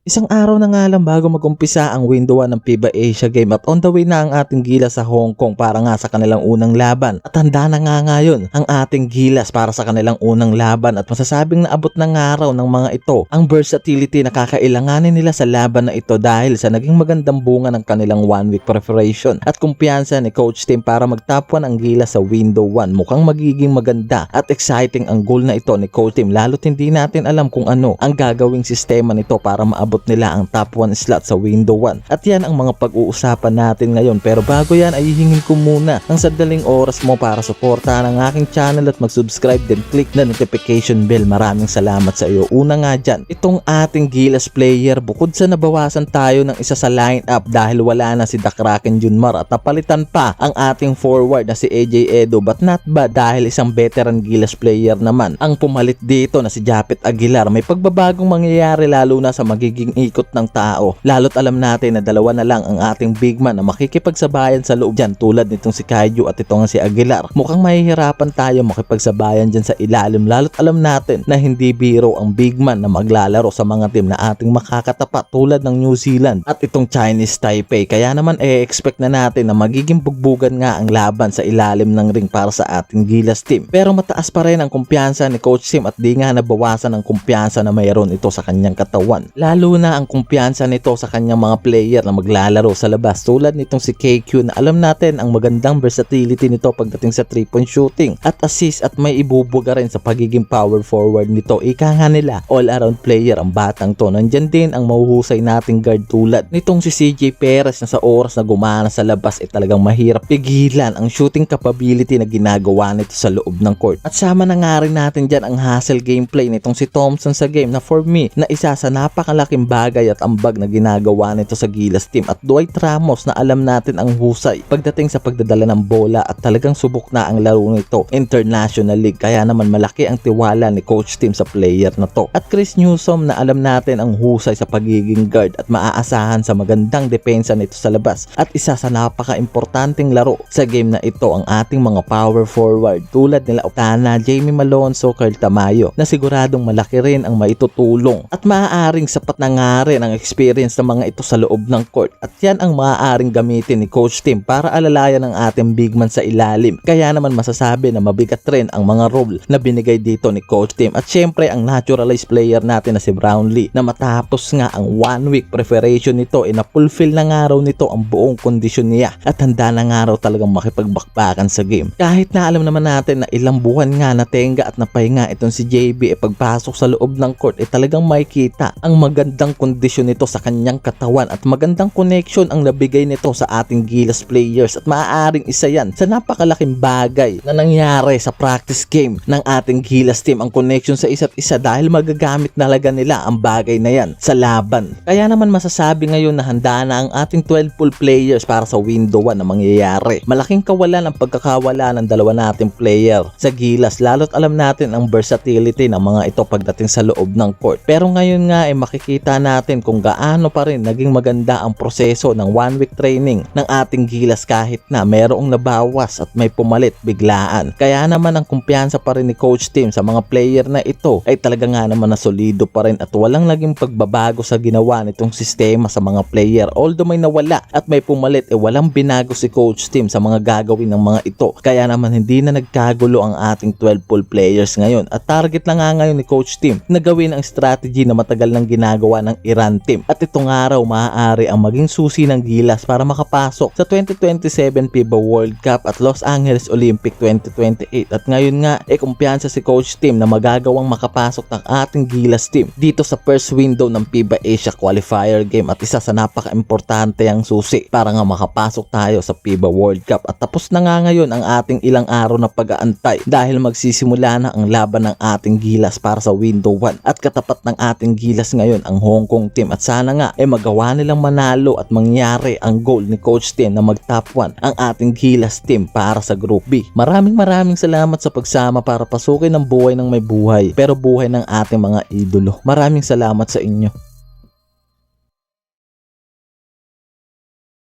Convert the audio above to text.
Isang araw na nga lang bago magumpisa ang window 1 ng FIBA Asia Game at on the way na ang ating gilas sa Hong Kong para nga sa kanilang unang laban. At handa na nga ngayon ang ating gilas para sa kanilang unang laban at masasabing naabot na nga raw ng mga ito ang versatility na kakailanganin nila sa laban na ito dahil sa naging magandang bunga ng kanilang one week preparation at kumpiyansa ni Coach Tim para magtapwan ang gilas sa window 1. Mukhang magiging maganda at exciting ang goal na ito ni Coach Tim lalo't hindi natin alam kung ano ang gagawing sistema nito para maabot nila ang top 1 slot sa window 1. At yan ang mga pag-uusapan natin ngayon. Pero bago yan ay hihingin ko muna ang sadaling oras mo para suportahan ang aking channel at mag-subscribe din click na notification bell. Maraming salamat sa iyo. Una nga dyan, itong ating Gilas player bukod sa nabawasan tayo ng isa sa lineup dahil wala na si Dakraken Junmar at napalitan pa ang ating forward na si AJ Edo but not bad dahil isang veteran Gilas player naman ang pumalit dito na si Japet Aguilar. May pagbabagong mangyayari lalo na sa magiging ikot ng tao. Lalo't alam natin na dalawa na lang ang ating big man na makikipagsabayan sa loob dyan tulad nitong si Kaiju at ito nga si Aguilar. Mukhang mahihirapan tayo makipagsabayan dyan sa ilalim lalo't alam natin na hindi biro ang big man na maglalaro sa mga team na ating makakatapat tulad ng New Zealand at itong Chinese Taipei. Kaya naman e-expect na natin na magiging bugbugan nga ang laban sa ilalim ng ring para sa ating Gilas team. Pero mataas pa rin ang kumpiyansa ni Coach Sim at di nga nabawasan ang kumpiyansa na mayroon ito sa kanyang katawan. Lalo na ang kumpiyansa nito sa kanyang mga player na maglalaro sa labas tulad nitong si KQ na alam natin ang magandang versatility nito pagdating sa 3 point shooting at assist at may ibubuga rin sa pagiging power forward nito. Ika nga nila all around player ang batang to. Nandyan din ang mahuhusay nating guard tulad nitong si CJ Perez na sa oras na gumana sa labas ay talagang mahirap pigilan ang shooting capability na ginagawa nito sa loob ng court. At sama na nga rin natin dyan ang hustle gameplay nitong si Thompson sa game na for me na isa sa napakalaking bagay at ambag na ginagawa nito sa Gilas team. At Dwight Ramos na alam natin ang husay pagdating sa pagdadala ng bola at talagang subok na ang laro nito International League. Kaya naman malaki ang tiwala ni coach team sa player na to. At Chris Newsom na alam natin ang husay sa pagiging guard at maaasahan sa magandang depensa nito sa labas. At isa sa napaka-importanting laro sa game na ito ang ating mga power forward tulad nila Otana, Jamie Malonzo, Carl Tamayo na siguradong malaki rin ang maitutulong at maaaring sapat na nga rin ang experience ng mga ito sa loob ng court at yan ang maaaring gamitin ni Coach Tim para alalayan ang ating big man sa ilalim. Kaya naman masasabi na mabigat rin ang mga role na binigay dito ni Coach Tim at syempre ang naturalized player natin na si Brownlee na matapos nga ang one week preparation nito ay na-fulfill na nga raw nito ang buong kondisyon niya at handa na nga raw talagang makipagbakbakan sa game. Kahit na alam naman natin na ilang buwan nga natenga at napahinga itong si JB ay pagpasok sa loob ng court ay talagang makikita ang magandang kondisyon nito sa kanyang katawan at magandang connection ang nabigay nito sa ating Gilas players at maaaring isa yan sa napakalaking bagay na nangyari sa practice game ng ating Gilas team ang connection sa isa't isa dahil magagamit talaga nila ang bagay na yan sa laban. Kaya naman masasabi ngayon na handa na ang ating 12 full players para sa window 1 na mangyayari. Malaking kawalan ang pagkakawala ng dalawa nating player sa Gilas lalo't alam natin ang versatility ng mga ito pagdating sa loob ng court. Pero ngayon nga ay makikita natin kung gaano pa rin naging maganda ang proseso ng one week training ng ating Gilas kahit na mayroong nabawas at may pumalit biglaan. Kaya naman ang kumpiyansa pa rin ni Coach Tim sa mga player na ito ay talaga nga naman na solido pa rin at walang naging pagbabago sa ginawa nitong sistema sa mga player. Although may nawala at may pumalit eh walang binago si Coach Tim sa mga gagawin ng mga ito. Kaya naman hindi na nagkagulo ang ating 12 full players ngayon at target na nga ngayon ni Coach Tim na gawin ang strategy na matagal nang ginagawa ng Iran team. At itong araw maaari ang maging susi ng gilas para makapasok sa 2027 FIBA World Cup at Los Angeles Olympic 2028. At ngayon nga, e kumpiyansa si Coach Tim na magagawang makapasok ng ating gilas team dito sa first window ng FIBA Asia Qualifier Game at isa sa napaka-importante ang susi para nga makapasok tayo sa FIBA World Cup. At tapos na nga ngayon ang ating ilang araw na pag-aantay dahil magsisimula na ang laban ng ating gilas para sa window 1 at katapat ng ating gilas ngayon ang Hong Kong team at sana nga ay magawa nilang manalo at mangyari ang goal ni Coach Tim na mag-top 1 ang ating Gilas team para sa Group B. Maraming maraming salamat sa pagsama para pasukin ang buhay ng may buhay pero buhay ng ating mga idolo. Maraming salamat sa inyo.